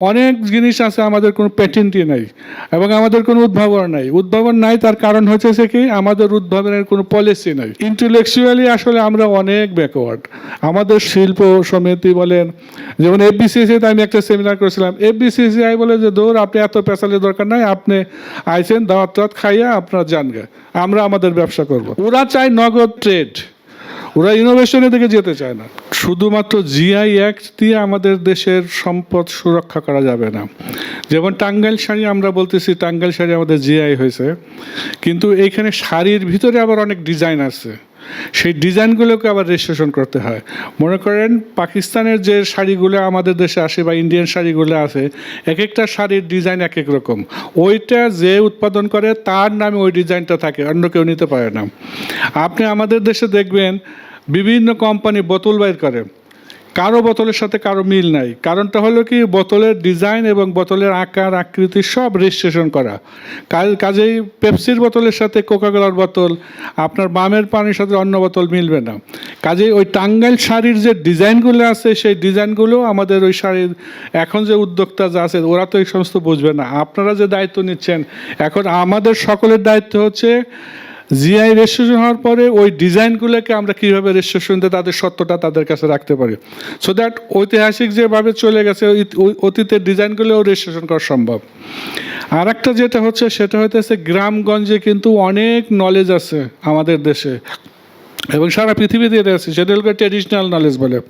অনেক জিনিস আছে, আমাদের কোনো প্যাটেন্টই নাই এবং আমাদের কোনো উদ্ভাবন নাই। উদ্ভাবন নাই, তার কারণ হচ্ছে সে কি? আমাদের উদ্ভাবনের কোনো পলিসি নাই। ইন্টেলেকচুয়ালি আসলে আমরা অনেক ব্যাকওয়ার্ড আমাদের শিল্প সমিতি বলেন, যেমন এফবিসিসিতে আমি একটা সেমিনার করেছিলাম। এফবিসিসিআই বলে যে দৌড় আপনি এত পেশালের দরকার নাই, আপনি আইসেন দাওয়াত খাইয়া আপনার জানগা। আমরা আমাদের ব্যবসা করব। ওরা চায় নগদ ট্রেড ওরা ইনোভেশনের দিকে যেতে চায় না। শুধুমাত্র জিআই অ্যাক্ট দিয়ে আমাদের দেশের সম্পদ সুরক্ষা করা যাবে না। যেমন টাঙ্গাইল শাড়ি আমরা বলতেছি, টাঙ্গাইল শাড়ি আমাদের জিআই হয়েছে। কিন্তু এইখানে শাড়ির ভিতরে আবার অনেক ডিজাইন আছে। সেই ডিজাইনগুলোকে আবার রেজিস্ট্রেশন করতে হয়। মনে করেন পাকিস্তানের যে শাড়িগুলো আমাদের দেশে আসে বা ইন্ডিয়ান শাড়িগুলো আছে এক একটা শাড়ির ডিজাইন এক এক রকম। ওইটা যে উৎপাদন করে তার নামে ওই ডিজাইনটা থাকে, অন্য কেউ নিতে পারে না। আপনি আমাদের দেশে দেখবেন বিভিন্ন কোম্পানি বোতল বাইর করে। কারও বোতলের সাথে কারও মিল নাই। কারণটা হলো কি, বোতলের ডিজাইন এবং বোতলের আকার, আকৃতি সব রেজিস্ট্রেশন করা। কাজ- কাজেই পেপসির বোতলের সাথে কোকাকোলার বোতল, আপনার বামের পানির সাথে অন্য বোতল মিলবে না। কাজেই ওই টাঙ্গাইল শাড়ির যে ডিজাইনগুলো আছে, সেই ডিজাইনগুলো আমাদের ওই শাড়ির এখন যে উদ্যোক্তা যা আছে, ওরা তো এই সমস্ত বুঝবে না। আপনারা যে দায়িত্ব নিচ্ছেন, এখন আমাদের সকলের দায়িত্ব হচ্ছে জিআই রেজিস্ট্রেশন হওয়ার পরে ওই ডিজাইনগুলোকে আমরা কীভাবে রেজিস্ট্রেশন দিয়ে তাদের সত্যটা তাদের কাছে রাখতে পারি? সো দ্যাট ঐতিহাসিক যেভাবে চলে গেছে অতীতের ডিজাইনগুলোও রেজিস্ট্রেশন করা সম্ভব। আর একটা যেটা হচ্ছে, সেটা হইতেছে গ্রামগঞ্জে কিন্তু অনেক নলেজ আছে আমাদের দেশে। এবং সারা পৃথিবীতে এটা আছে। সেটা হলো ট্রেডিশনাল নলেজ বলে।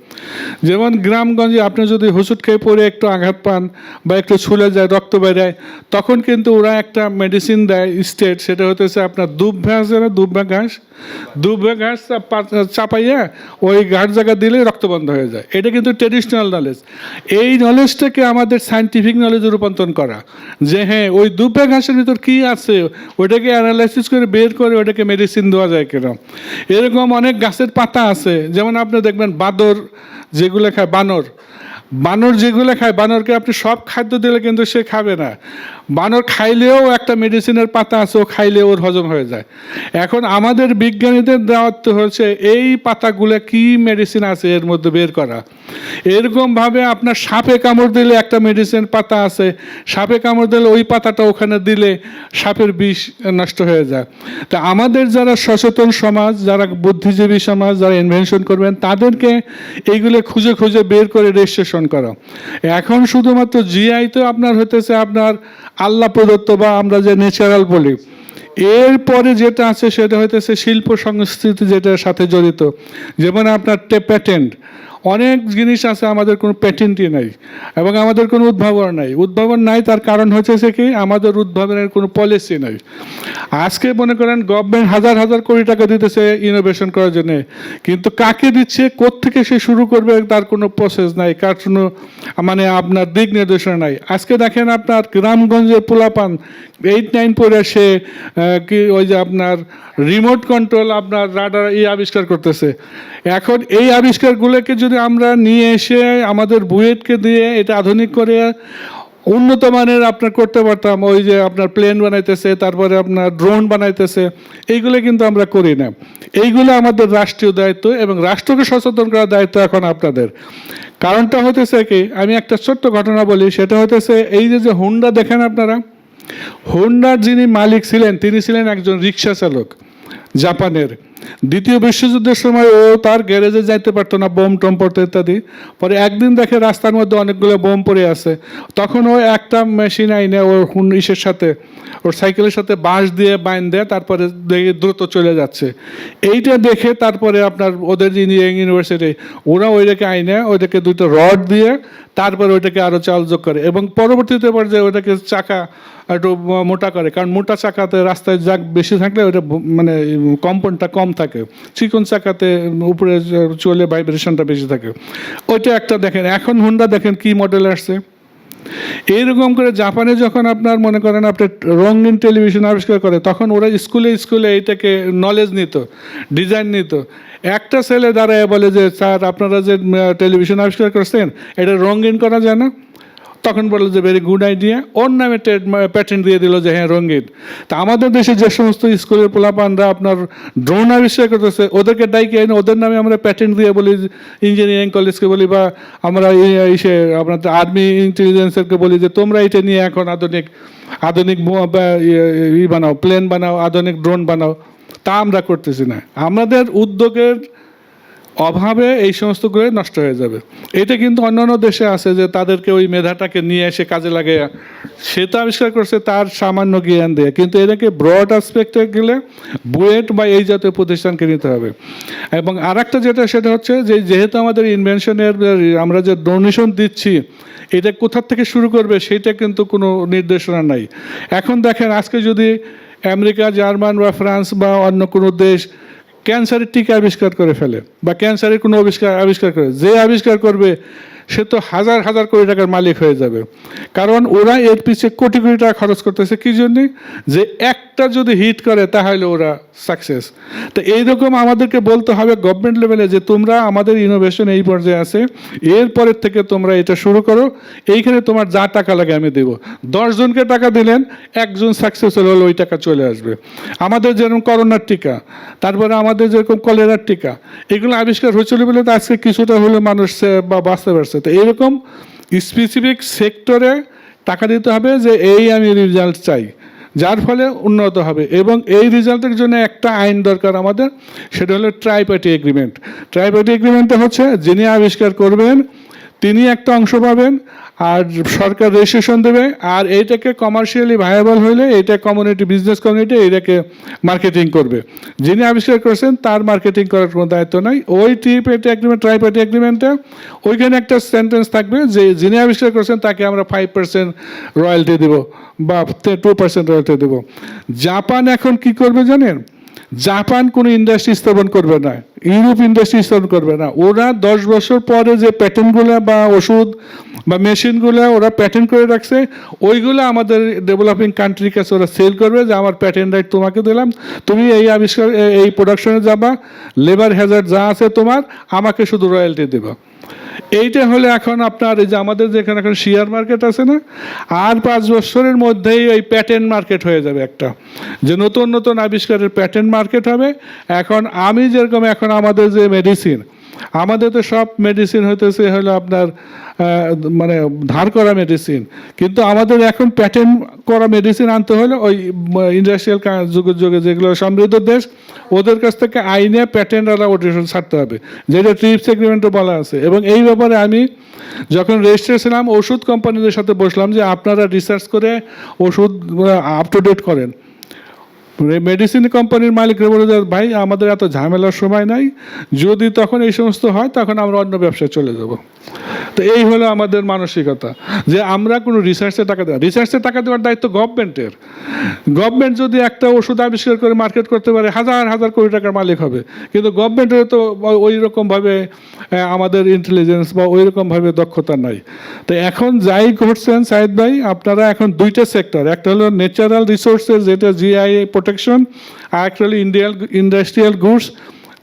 যেমন গ্রামগঞ্জে আপনি যদি হুসুট খেয়ে পড়ে একটু আঘাত পান বা একটু ছুলে যায়, রক্ত বেরায়, তখন কিন্তু ওরা একটা মেডিসিন দেয় স্টেট সেটা হতেছে আপনার দুব ঘাস যেটা দুব্বা ঘাস? দুব্বা ঘাস চাপা- চাপাইয়া ওই ঘাট জায়গা দিলে রক্ত বন্ধ হয়ে যায়। এটা কিন্তু ট্রেডিশনাল নলেজ এই নলেজটাকে আমাদের সাইন্টিফিক নলেজে রূপান্তর করা। যে হ্যাঁ ওই দুব্বা ঘাসের ভিতর কী আছে? ওইটাকে অ্যানালাইসিস করে বের করে ওটাকে মেডিসিন দেওয়া যায় কিনা। এরকম অনেক গাছের পাতা আছে। যেমন আপনি দেখবেন বাদর যেগুলো খায় বানর। বানর যেগুলো খায়, বানরকে আপনি সব খাদ্য দিলে কিন্তু সে খাবে না। বানর খাইলেও একটা মেডিসিনের পাতা আছে, ও খাইলে ওর হজম হয়ে যায়। এখন আমাদের বিজ্ঞানীদের দায়িত্ব হচ্ছে, এই পাতাগুলো কি মেডিসিন আছে এর মধ্যে বের করা? এরকমভাবে আপনার সাপে কামড় দিলে একটা মেডিসিন পাতা আছে, সাপে কামড় দিলে ওই পাতাটা ওখানে দিলে সাপের বিষ নষ্ট হয়ে যায়। তা আমাদের যারা সচেতন সমাজ, যারা বুদ্ধিজীবী সমাজ, যারা ইনভেনশন করবেন, তাদেরকে এইগুলো খুঁজে খুঁজে বের করে রেজিস্ট্রেশন করা। এখন শুধুমাত্র জিআই তো আপনার হতেছে আপনার আল্লাহ প্রদত্ত বা আমরা যে ন্যাচারাল বলি। এরপরে যেটা আছে সেটা হইতেছে শিল্প সংস্কৃতি যেটার সাথে জড়িত। যেমন আপনার প্যাটেন্ট অনেক জিনিস আছে, আমাদের কোনো প্যাটেন্টই নাই এবং আমাদের কোনো উদ্ভাবন নাই। উদ্ভাবন নাই, তার কারণ হচ্ছে সে কি? আমাদের উদ্ভাবনের কোনো পলিসি নাই। আজকে মনে করেন গভর্নমেন্ট হাজার হাজার কোটি টাকা দিতেছে ইনোভেশন করার জন্য, কিন্তু কাকে দিচ্ছে, কোত্থেকে সে শুরু করবে, তার কোনো প্রসেস নাই, কার কোনো মানে আপনার দিক নির্দেশনা নাই। আজকে দেখেন আপনার গ্রামগঞ্জের পোলাপান এইট নাইন পরে সে কি ওই যে আপনার রিমোট কন্ট্রোল আপনার রাডার এই আবিষ্কার করতেছে। এখন এই আবিষ্কারগুলোকে যদি আমরা নিয়ে এসে আমাদের বুয়েটকে দিয়ে এটা আধুনিক করে উন্নত মানের আপনার করতে পারতাম, ওই যে আপনার প্লেন বানাইতেছে, তারপরে আপনার ড্রোন বানাইতেছে, এইগুলো কিন্তু আমরা করি না। এইগুলো আমাদের রাষ্ট্রীয় দায়িত্ব এবং রাষ্ট্রকে সচেতন করার দায়িত্ব এখন আপনাদের। কারণটা হতেছে কি, আমি একটা ছোট্ট ঘটনা বলি, সেটা হতেছে এই যে যে হুন্ডা দেখেন আপনারা হোন্ডার যিনি মালিক ছিলেন, তিনি ছিলেন একজন রিক্সা চালক, জাপানের। দ্বিতীয় বিশ্বযুদ্ধের সময় ও তার গ্যারেজে যাইতে পারতো না, বোম টম পড়তো ইত্যাদি। পরে একদিন দেখে রাস্তার মধ্যে অনেকগুলো বোম পড়ে আছে। তখন ও একটা মেশিন আইনে ওর ইসের সাথে, ওর সাইকেলের সাথে বাঁশ দিয়ে বাইন দেয়, তারপরে দ্রুত চলে যাচ্ছে। এইটা দেখে তারপরে আপনার ওদের ইঞ্জিনিয়ারিং ইউনিভার্সিটি, ওরা ওইটাকে আইনে, ওইটাকে দুটো রড দিয়ে, তারপরে ওইটাকে আরও চাল যোগ করে। এবং পরবর্তীতে পর্যায়ে ওইটাকে চাকা একটু মোটা করে, কারণ মোটা চাকাতে রাস্তায় যাক বেশি থাকলে ওটা মানে কম্পনটা কম থাকে। চিকন চাকাতে উপরে চলে ভাইব্রেশনটা বেশি থাকে। ওইটা একটা দেখেন, এখন হুন্ডা দেখেন কি মডেল আসছে। এইরকম করে জাপানে যখন আপনার মনে করেন আপনি রঙিন টেলিভিশন আবিষ্কার করে, তখন ওরা স্কুলে স্কুলে এইটাকে নলেজ নিত ডিজাইন নিত। একটা ছেলে দাঁড়ায় বলে যে, স্যার, আপনারা যে টেলিভিশন আবিষ্কার করছেন, এটা রঙিন করা যায় না? তখন বলল যে ভেরি গুড আইডিয়া ওর নামে ট্রেড প্যাটেন্ট দিয়ে দিল যে হ্যাঁ রঙিন তা আমাদের দেশে যে সমস্ত স্কুলের পোলাপানরা আপনার ড্রোন আবিষ্কার করতেছে, ওদেরকে ডাইকে এনে ওদের নামে আমরা প্যাটেন্ট দিয়ে বলি ইঞ্জিনিয়ারিং কলেজকে বলি বা আমরা ইসে, আপনার আর্মি ইন্টেলিজেন্সেরকে বলি যে, তোমরা এটা নিয়ে এখন আধুনিক আধুনিক ই বানাও প্লেন বানাও, আধুনিক ড্রোন বানাও। তা আমরা করতেছি না। আমাদের উদ্যোগের অভাবে এই সমস্ত সমস্তগুলো নষ্ট হয়ে যাবে। এটা কিন্তু অন্যান্য দেশে আছে যে তাদেরকে ওই মেধাটাকে নিয়ে এসে কাজে লাগে সে তো আবিষ্কার করছে তার সামান্য জ্ঞান দিয়ে। কিন্তু এটাকে ব্রড আসপেক্টে গেলে বুয়েট বা এই জাতীয় প্রতিষ্ঠানকে নিতে হবে। এবং আর যেটা, সেটা হচ্ছে যে যেহেতু আমাদের ইনভেনশনের আমরা যে ডোনেশন দিচ্ছি, এটা কোথার থেকে শুরু করবে সেটা কিন্তু কোনো নির্দেশনা নাই। এখন দেখেন, আজকে যদি আমেরিকা, জার্মান বা ফ্রান্স বা অন্য কোনো দেশ ক্যান্সারের টিকা আবিষ্কার করে ফেলে বা ক্যান্সারের কোনো আবিষ্কার আবিষ্কার করে যে আবিষ্কার করবে সে তো হাজার হাজার কোটি টাকার মালিক হয়ে যাবে। কারণ ওরা এর পিছিয়ে কোটি কোটি টাকা খরচ করতেছে কি জন্যে? যে একটা যদি হিট করে, তাহলে ওরা সাকসেস তো এইরকম আমাদেরকে বলতে হবে গভর্নমেন্ট লেভেলে যে তোমরা আমাদের ইনোভেশন এই পর্যায়ে আছে, এরপরের থেকে তোমরা এটা শুরু করো। এইখানে তোমার যা টাকা লাগে আমি দেবো। দশজনকে টাকা দিলেন, একজন সাকসেসফুল হলে, ওই টাকা চলে আসবে। আমাদের যেরকম করোনার টিকা, তারপরে আমাদের যেরকম কলেরার টিকা, এগুলো আবিষ্কার হয়েছিল বলে তো আজকে কিছুটা হলে মানুষ বা বাঁচতে পারছে। তো এইরকম স্পেসিফিক সেক্টরে টাকা দিতে হবে যে এই আমি রেজাল্ট চাই। যার ফলে উন্নত হবে এবং এই রেজাল্টের জন্য একটা আইন দরকার আমাদের, সেটা হলো ট্রাইপার্টি এগ্রিমেন্ট ট্রাইপার্টি এগ্রিমেন্টটা হচ্ছে যিনি আবিষ্কার করবেন তিনি একটা অংশ পাবেন, আর সরকার রেজিস্ট্রেশন দেবে, আর এইটাকে কমার্শিয়ালি ভায়াবল হলে এটা কমিউনিটি বিজনেস কমিউনিটি এটাকে মার্কেটিং করবে। যিনি আবিষ্কার করেছেন, তার মার্কেটিং করার কোনো দায়িত্ব নাই। ওই ট্রিপার্টি এগ্রিমেন্ট ট্রাইপার্টি এগ্রিমেন্টে ওইখানে একটা সেন্টেন্স থাকবে যে যিনি আবিষ্কার করেছেন, তাকে আমরা ফাইভ পার্সেন্ট রয়্যালটি দেবো বা টু পার্সেন্ট রয়্যালটি দেবো। জাপান এখন কি করবে জানেন? জাপান কোনো ইন্ডাস্ট্রি স্থাপন করবে না, ইউরোপ ইন্ডাস্ট্রি স্থাপন করবে না। ওরা দশ বছর পরে যে প্যাটার্নগুলো বা ওষুধ বা মেশিনগুলো ওরা প্যাটেন্ট করে রাখছে, ওইগুলো আমাদের ডেভেলপিং কান্ট্রির কাছে ওরা সেল করবে যে আমার প্যাটেন্ট রাইট তোমাকে দিলাম, তুমি এই আবিষ্কার, এই প্রোডাকশনে যাবা লেবার হ্যাজার্ড যা আছে তোমার, আমাকে শুধু রয়্যালটি দেবা। এইটা হলে এখন আপনার এই যে আমাদের যেখানে এখন শেয়ার মার্কেট আছে না, আর পাঁচ বছরের মধ্যেই ওই প্যাটেন্ট মার্কেট হয়ে যাবে একটা। যে নতুন নতুন আবিষ্কারের প্যাটেন্ট মার্কেট হবে। এখন আমি যেরকম এখন আমাদের যে মেডিসিন আমাদের তো সব মেডিসিন হইতেছে হলো আপনার মানে ধার করা মেডিসিন কিন্তু আমাদের এখন প্যাটেন্ট করা মেডিসিন আনতে হলে ওই ইন্ডাস্ট্রিয়াল যুগে যুগে যেগুলো সমৃদ্ধ দেশ, ওদের কাছ থেকে আইনে প্যাটেন্ট আর অডিশন ছাড়তে হবে। যেটা ট্রিপস এগ্রিমেন্টে বলা আছে। এবং এই ব্যাপারে আমি যখন রেজিস্ট্রে ছিলাম, ওষুধ কোম্পানিদের সাথে বসলাম যে আপনারা রিসার্চ করে ওষুধ আপ টু ডেট করেন। মেডিসিন কোম্পানির মালিকরা বলে ভাই, আমাদের এত ঝামেলার সময় নাই। যদি তখন এই সমস্ত হয়, তখন আমরা অন্য ব্যবসায় চলে যাব। তো এই হলো আমাদের মানসিকতা। যে আমরা কোনো রিসার্চে টাকা দেওয়া রিসার্চে টাকা দেওয়ার দায়িত্ব গভর্নমেন্টের গভর্নমেন্ট যদি একটা ওষুধ আবিষ্কার করে মার্কেট করতে পারে, হাজার হাজার কোটি টাকার মালিক হবে। কিন্তু গভর্নমেন্টের তো ওই রকমভাবে আমাদের ইন্টেলিজেন্স বা ওই রকমভাবে দক্ষতা নাই। তো এখন যাই ঘটছেন, সাইদ ভাই, আপনারা এখন দুইটা সেক্টর একটা হলো ন্যাচারাল রিসোর্সেস যেটা জিআই প্রোটেকশন আর একটা হলো ইন্ডিয়াল ইন্ডাস্ট্রিয়াল গুডস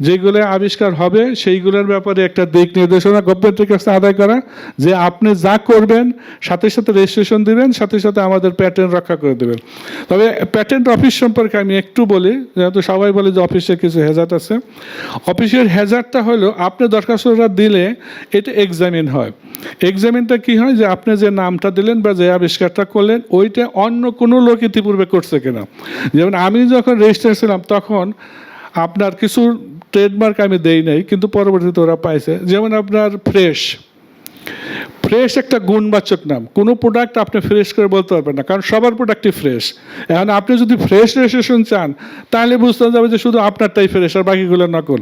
যেগুলো আবিষ্কার হবে, সেইগুলোর ব্যাপারে একটা দিক নির্দেশনা গভর্নমেন্টের কাছে আদায় করা, যে আপনি যা করবেন, সাথে সাথে রেজিস্ট্রেশন দিবেন, সাথে সাথে আমাদের প্যাটেন্ট রক্ষা করে দেবেন। তবে প্যাটেন্ট অফিস সম্পর্কে আমি একটু বলি, যেহেতু সবাই বলে যে অফিসে কিছু হ্যাজার্ট আছে। অফিসের হ্যাজার্টটা হলো, আপনি দরখাস্তটা দিলে এটা এক্সামিন হয়। এক্সামিনটা কি হয়, যে আপনি যে নামটা দিলেন বা যে আবিষ্কারটা করলেন, ওইটা অন্য কোনো লোক ইতিপূর্বে করছে কিনা। যেমন আমি যখন রেজিস্টার ছিলাম, তখন আপনার কিছু ট্রেডমার্ক আমি দেই নাই, কিন্তু পরবর্তীতে ওরা পাইছে। যেমন আপনার ফ্রেশ ফ্রেশ একটা গুণবাচক নাম। কোনো প্রোডাক্ট আপনি ফ্রেশ করে বলতে পারবেন না, কারণ সবার প্রোডাক্টই ফ্রেশ এখন আপনি যদি ফ্রেশ রেজিস্ট্রেশন চান, তাহলে বুঝতে যাবে যে শুধু আপনারটাই ফ্রেশ আর বাকিগুলো নকল।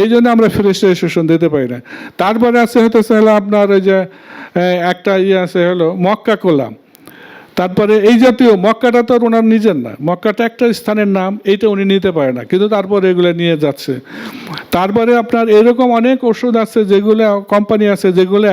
এই জন্য আমরা ফ্রেশ রেজিস্ট্রেশন দিতে পারি না। তারপরে আছে হতেছে হলো আপনার ওই যে একটা ইয়ে আছে হলো মক্কা কোলা। তারপরে এই জাতীয় মক্কাটা তো আর ওনার নিজের না। মক্কাটা একটা স্থানের নাম, এইটা উনি নিতে পারে না। কিন্তু তারপরে এগুলো নিয়ে যাচ্ছে। তারপরে আপনার এরকম অনেক ওষুধ আছে যেগুলো, কোম্পানি আছে যেগুলো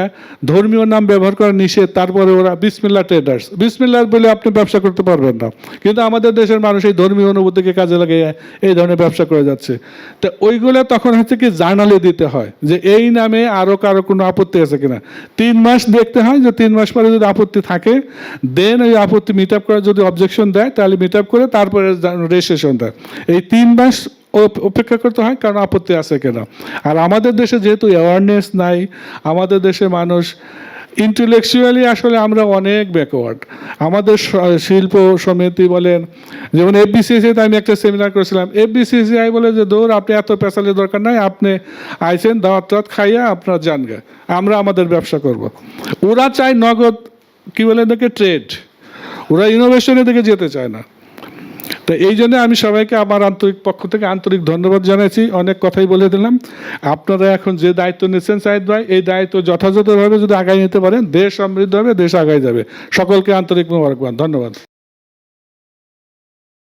ধর্মীয় নাম ব্যবহার করা নিষেধ। তারপরে ওরা বিসমিল্লা ট্রেডার্স বিসমিল্লার বলে আপনি ব্যবসা করতে পারবেন না। কিন্তু আমাদের দেশের মানুষ এই ধর্মীয় অনুভূতিকে কাজে লাগিয়ে এই ধরনের ব্যবসা করে যাচ্ছে। তো ওইগুলো তখন হচ্ছে কি জার্নালে দিতে হয় যে এই নামে আরও কারও কোনো আপত্তি আছে কিনা। তিন মাস দেখতে হয় যে তিন মাস পরে যদি আপত্তি থাকে দেন ওই আপত্তি মিট আপ করার যদি অবজেকশন দেয়, তাহলে মিট আপ করে তারপরে রেজিস্ট্রেশন দেয়। এই তিন মাস অপেক্ষা করতে হয় কারণ আপত্তি আছে কেনা। আর আমাদের দেশে যেহেতু অ্যাওয়ারনেস নাই, আমাদের দেশে মানুষ ইন্টেলেকচুয়ালি আসলে আমরা অনেক ব্যাকওয়ার্ড আমাদের শিল্প সমিতি বলেন, যেমন এফবিসিসিতে আমি একটা সেমিনার করেছিলাম। এফবিসিসিআই বলে যে, দৌড়, আপনি এত পেশালের দরকার নাই, আপনি আইসেন দাওয়াত টাওয়াত খাইয়া আপনার জানগা আমরা আমাদের ব্যবসা করব। ওরা চায় নগদ, কি বলে এটাকে ট্রেড ওরা ইনোভেশনের দিকে যেতে চায় না। তো এই জন্য আমি সবাইকে আমার আন্তরিক পক্ষ থেকে আন্তরিক ধন্যবাদ জানাচ্ছি। অনেক কথাই বলে দিলাম। আপনারা এখন যে দায়িত্ব নিচ্ছেন সাইদ ভাই, এই দায়িত্ব যথাযথভাবে যদি আগায় নিতে পারেন, দেশ সমৃদ্ধ হবে, দেশ আগায় যাবে। সকলকে আন্তরিক মোবারকবাদ। ধন্যবাদ।